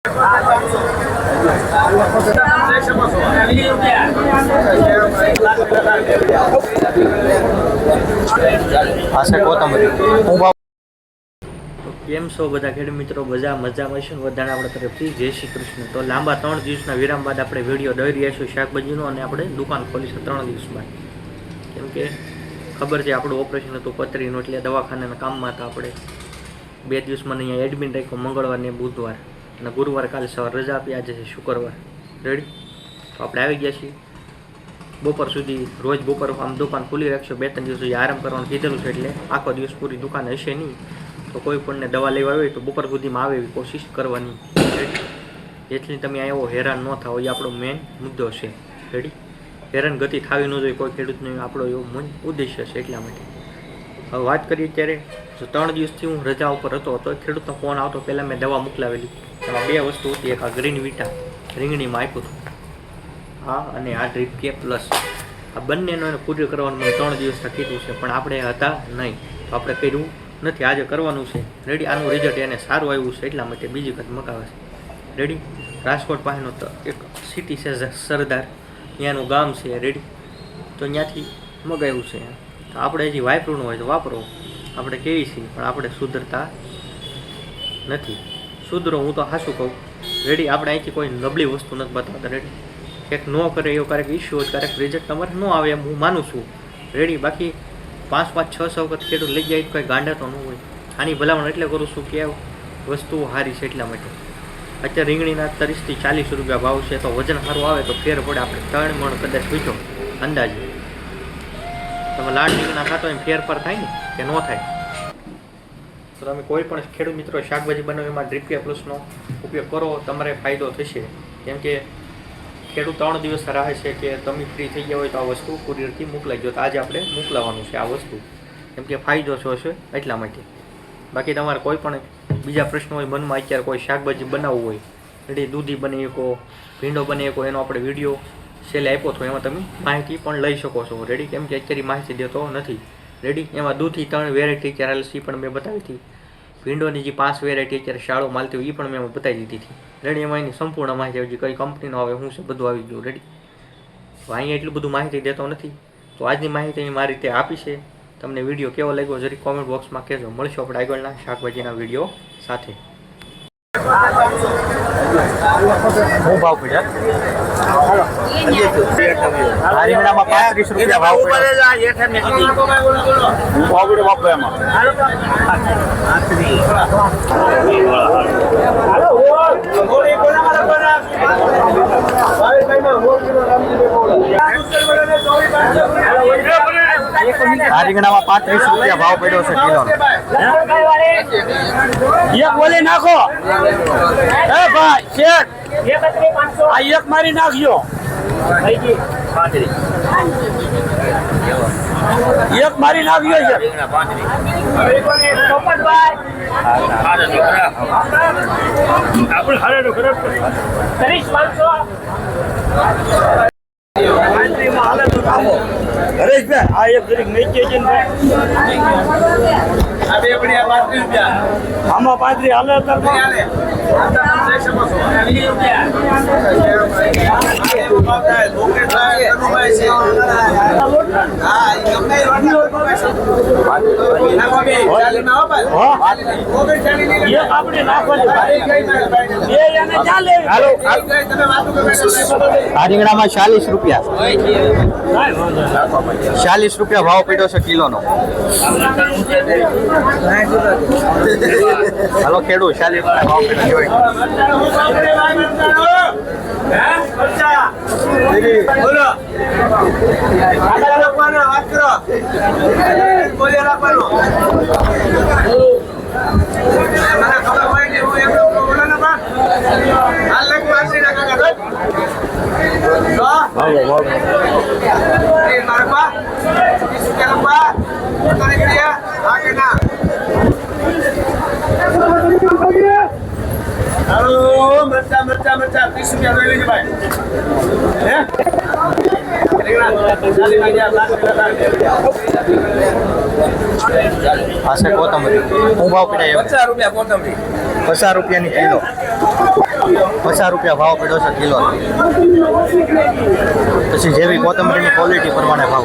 કેમ છો બધા ખેડ મિત્રો? બધા મજામાં છે બધાને આપણા તરફથી જય શ્રી કૃષ્ણ. તો લાંબા ત્રણ દિવસના વિરામ બાદ આપણે વીડિયો દઈ રહ્યા છીએ શાકભાજીનો અને આપણે દુકાન ખોલી છે ત્રણ દિવસ બાદ કેમ કે ખબર છે આપણું ઓપરેશન હતું પથરીનું, એટલે દવાખાનાના કામમાં હતા આપણે બે દિવસમાં અહીંયા એડમિટ રાખ્યો મંગળવાર ને બુધવાર. અને ગુરુવાર કાલે સવાર રજા આપી, આજે છે શુક્રવાર. રેડી તો આપણે આવી ગયા છીએ. બપોર સુધી રોજ બપોર આમ દુકાન ખુલ્લી રાખશો, બે ત્રણ દિવસ સુધી આરામ કરવાનું કીધેલું છે એટલે આખો દિવસ પૂરી દુકાન હશે નહીં. તો કોઈ પણને દવા લેવા આવે તો બપોર સુધીમાં આવે એવી કોશિશ કરવાની. જેટલી તમે એવો હેરાન ન થાવ એ આપણો મેઇન મુદ્દો છે. રેડી હેરાન ગતિ થાવી ન જોઈએ, કોઈ ખેડૂતનો આપણો એવો મૂળ ઉદ્દેશ્ય છે એટલા માટે. હવે વાત કરીએ ત્યારે જો ત્રણ દિવસથી હું રજા ઉપર હતો, તો ખેડૂતનો ફોન આવતો, પહેલાં મેં દવા મોકલાવેલી. એમાં બે વસ્તુ હતી. એક આ ગ્રીન વિટા રીંગણીમાં આપ્યું હતું. હા, અને આ ડ્રીપ કે પ્લસ આ બંનેનો એને પૂર્ય કરવાનું મેં ત્રણ દિવસથી કીધું છે, પણ આપણે હતા નહીં. તો આપણે કર્યું નથી, આજે કરવાનું છે. રેડી આનું રિઝલ્ટ એને સારું આવ્યું છે, એટલા માટે બીજી વખત મગાવે છે. રેડી રાજકોટ પાસેનો એક સિટી છે સરદાર. ત્યાંનું ગામ છે રેડી તો ત્યાંથી મગાવ્યું છે. તો આપણે હજી વાપરવું હોય તો વાપરો. આપણે કેવી છીએ, પણ આપણે સુધરતા નથી. સુધરો, હું તો હાસું કહું. રેડી આપણે અહીંથી કોઈ નબળી વસ્તુ નથી બતાવતા. રેડી ક્યાંક ન કરે એવો ક્યારેક ઇસ્યુ હોય ક્યારેક રિઝલ્ટ તમારે ન આવે એમ હું માનું છું. રેડી બાકી પાંચ પાંચ, છ સો વખત ખેડૂત લઈ જાય કોઈ ગાંડા તો ન હોય. આની ભલામણ એટલે કરું છું કે વસ્તુઓ સારી છે એટલા માટે. અત્યારે રીંગણીના ત્રીસથી ચાલીસ રૂપિયા ભાવ છે, તો વજન સારું આવે તો ફેર પડે. આપણે ત્રણ મણ કદાચ બીજો અંદાજે. તમે લાડ રીંગણા ખાતો એમ ફેર પર થાય ને, કે ન થાય? તો તમે કોઈ પણ ખેડૂત મિત્રો શાકભાજી બનાવવામાં ડ્રીપકે પ્લસનો ઉપયોગ કરો, તમારે ફાયદો થશે. કેમ કે ખેડૂત ત્રણ દિવસ રાહે છે કે તમે ફ્રી થઈ ગયા હોય તો આ વસ્તુ કુરિયરથી મોકલાઈ જો તો આજે આપણે મોકલાવાનું છે આ વસ્તુ. કેમ કે ફાયદો છે એટલા માટે. બાકી તમારે કોઈ પણ બીજા પ્રશ્નો હોય, મનમાં અત્યારે કોઈ શાકભાજી બનાવવું હોય, એટલે દૂધી બની શકો, ભીંડો બની શકો, એનો આપણે વીડિયો છેલ્લે આપ્યો હતો એમાં તમે માહિતી પણ લઈ શકો છો. રેડી કેમ કે અત્યારે માહિતી દેતો નથી. રેડી એમાં દૂધથી ત્રણ વેરાયટી અત્યારે હાલ પણ મેં બતાવી હતી. વિન્ડોની જે પાંચ વેરાયટી અત્યારે શાળો માલતી હોય એ પણ મેં બતાવી દીધી હતી. રેડી એમાં એની સંપૂર્ણ માહિતી આવી કઈ કંપનીનો આવે શું છે, બધું આવી ગયું. રેડી તો અહીંયા એટલું બધું માહિતી દેતો નથી. તો આજની માહિતી મારી રીતે આપી છે. તમને વીડિયો કેવો લાગ્યો, જરી કોમેન્ટ બોક્સમાં કહેજો. મળશું આપણે આગળના શાકભાજીના વીડિયો સાથે. હું ભાવ પડ્યા આ રીંગણામાં પાંત્રીસ રૂપિયા ભાવ ભાવ બાપુ એમાં. આ રીંગણામાં પાંત્રીસ રૂપિયા ભાવ પડ્યો છે કિલો એક બોલી નાખો. એ ભાઈ શેઠ આ એક મારી નાખજો. એક મારી નાખ્યો છે હરેશભાઈ આ એક જરીક નીચે છે ને આમાં પાંત્રી હાલે અત્યારે એક આપણે નાખવાની બે એને ચાલે હાલો આ રીંગણામાં ચાલીસ રૂપિયા. ચાલીસ રૂપિયા ભાવ પીડો છે કિલોનો. હાલો, ખેડૂત, ચાલીસ રૂપિયા ભાવ પડ્યો છે બોલો આગળ રાખવાનો વાત કરો બોલી રાખવાનો મને ખબર હોય ને હું એકલો બોલો ને બા હાલ લગ વાસી ના કાકા એ મારા બા શું કે બા તને ક્રિયા હા કે ના હાલો મરચા મરચા મરચા. ત્રીસ રૂપિયા લઈ લેજો ભાઈ. હે? કોથમરી. હું ભાવ પડ્યા પચાસ રૂપિયા કોથમરી. પચાસ રૂપિયાની કિલો. પચાસ રૂપિયા ભાવ પડ્યો છે કિલો. પછી જેવી કોથમરીની ક્વોલિટી પ્રમાણે ભાવ.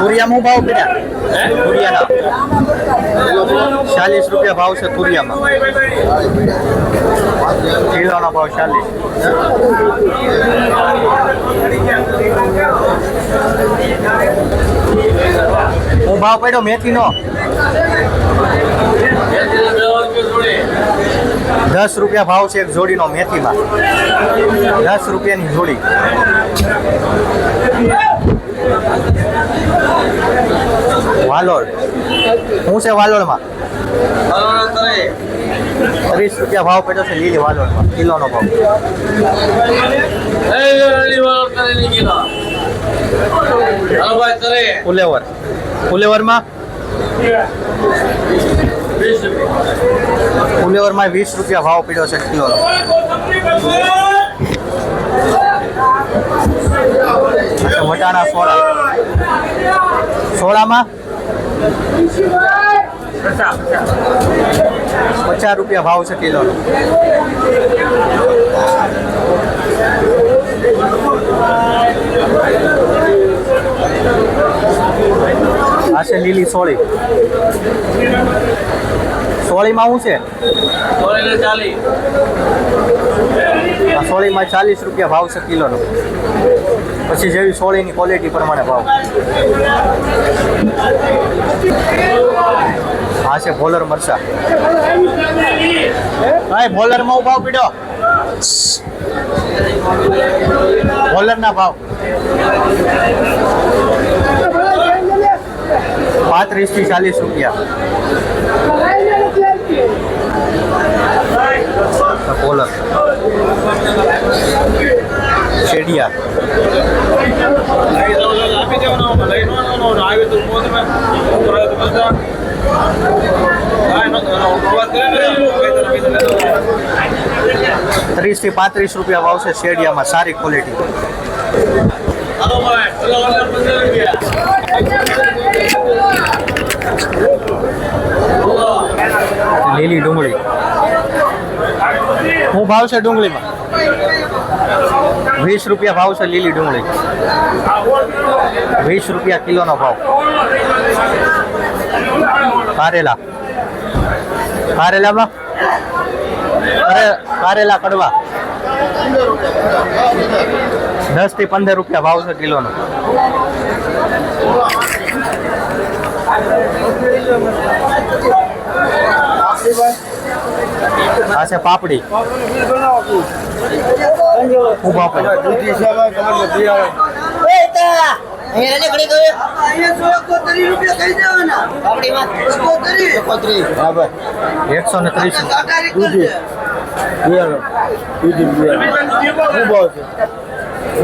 તુરિયા તુરિયામાં હું? ભાવ પડ્યા તુરિયાના. ચાલીસ રૂપિયા ભાવ છે તુરિયામાં. કિલોનો ભાવ ચાલીસ. હું ભાવ પડ્યો મેથીનો? દસ રૂપિયા ભાવ છે એક જોડીનો મેથીમાં. દસ રૂપિયાની જોડી. વાલોડ. હું છે વાલોડમાં. ત્રીસ રૂપિયા ભાવ પડ્યો છે લીલી વાલોડમાં, કિલોનો ભાવ. ફુલેવર. ફુલેવરમાં? ફુલેવરમાં વીસ રૂપિયા ભાવ પડ્યો છે કિલોનો. વટાણા સોળા. સોળામાં? પચાસ રૂપિયા ભાવ છે કિલોનો આ છે લીલી સોળી. સોળીમાં શું છે? સોળીમાં ચાલીસ રૂપિયા ભાવ છે કિલોનો. પછી જેવી સોળીની ક્વોલિટી પ્રમાણે ભાવ. હા છે ભોલર મરચા. ભાઈ ભોલરમાં ભાવ પીડ્યો ભોલરના ભાવ. પાંત્રીસથી ચાલીસ રૂપિયા. આ ભોલર શેડિયા આપી દેવાનો લઈ નો આવી તો મોત મેં બધા ત્રીસથી પાંત્રીસ રૂપિયા ભાવ છે શેડિયામાં, સારી ક્વોલિટી લીલી ડુંગળી. શું ભાવ છે ડુંગળીમાં? વીસ રૂપિયા ભાવ છે લીલી ડુંગળી. વીસ રૂપિયા કિલોનો ભાવ. કારેલા. કારેલામાં? અરે, કારેલા કડવા. દસથી પંદર રૂપિયા ભાવ છે કિલોનો. આ છે પાપડી. શું ભાવ પડે એકસો ને ત્રીસ.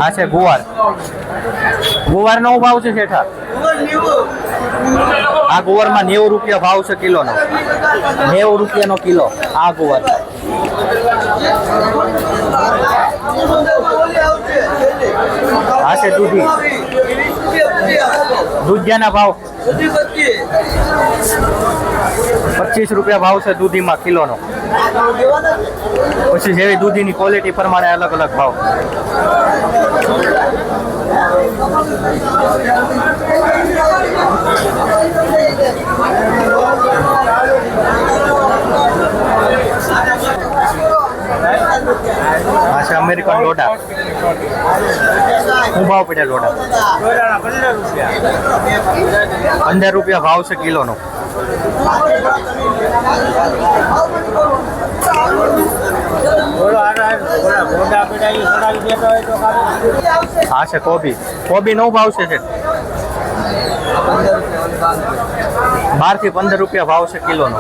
આ છે? ગુવાર. ગુવારનો નો ભાવ છે શેઠા? આ ગુવારમાં નેવું રૂપિયા ભાવ છે કિલોનો. નેવું રૂપિયાનો કિલો. આ ગુવાર. આ છે, દૂધી. દૂધિયાના ભાવ. પચીસ રૂપિયા ભાવ છે દૂધીમાં કિલોનો. પછી જેવી દૂધીની ક્વોલિટી પ્રમાણે અલગ અલગ ભાવ. અમેરિકન લોડા. શું ભાવ પડ્યા લોડા. પંદર રૂપિયા ભાવ છે કિલોનો. હા છે કોબી. કોબી નો ભાવ છે બારથી પંદર રૂપિયા ભાવ છે કિલોનો.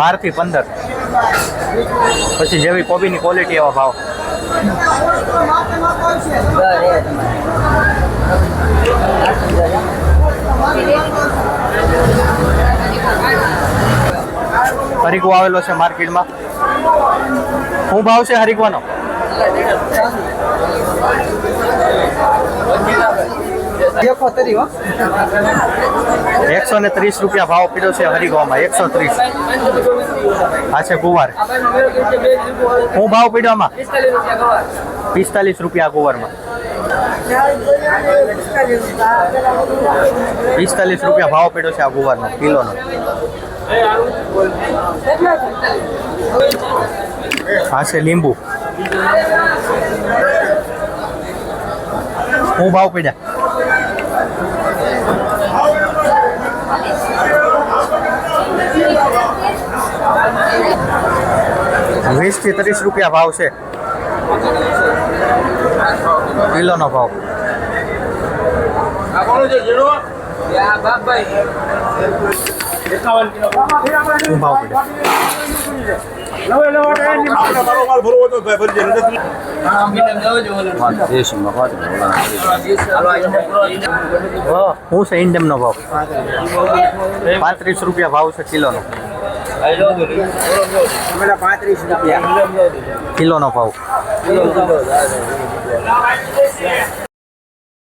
બારથી પંદર. પછી જેવી કોબીની ક્વોલિટી એવા ભાવ. હરીકવો આવેલો છે માર્કેટમાં. શું ભાવ છે હરિકવાનો? એકસો ને ત્રીસ રૂપિયા ભાવ પીડ્યો છે હરિગોમાં એકસો ત્રીસ. આ છે ગુવાર. હું ભાવ પીડવામાં પિસ્તાલીસ રૂપિયા ગુવારમાં. પિસ્તાલીસ રૂપિયા ભાવ પડ્યો છે આ ગુવારનો, કિલોનો. આ છે લીંબુ. હું ભાવ પડ્યા? વીસથી ત્રીસ રૂપિયા ભાવ છે. કિલોનો ભાવ. ભાવ પડ્યો હું છે ઇન્ડમનો ભાવ. પાંત્રીસ રૂપિયા ભાવ છે કિલોનો. પાંત્રીસ રૂપિયા. કિલોનો ભાવ.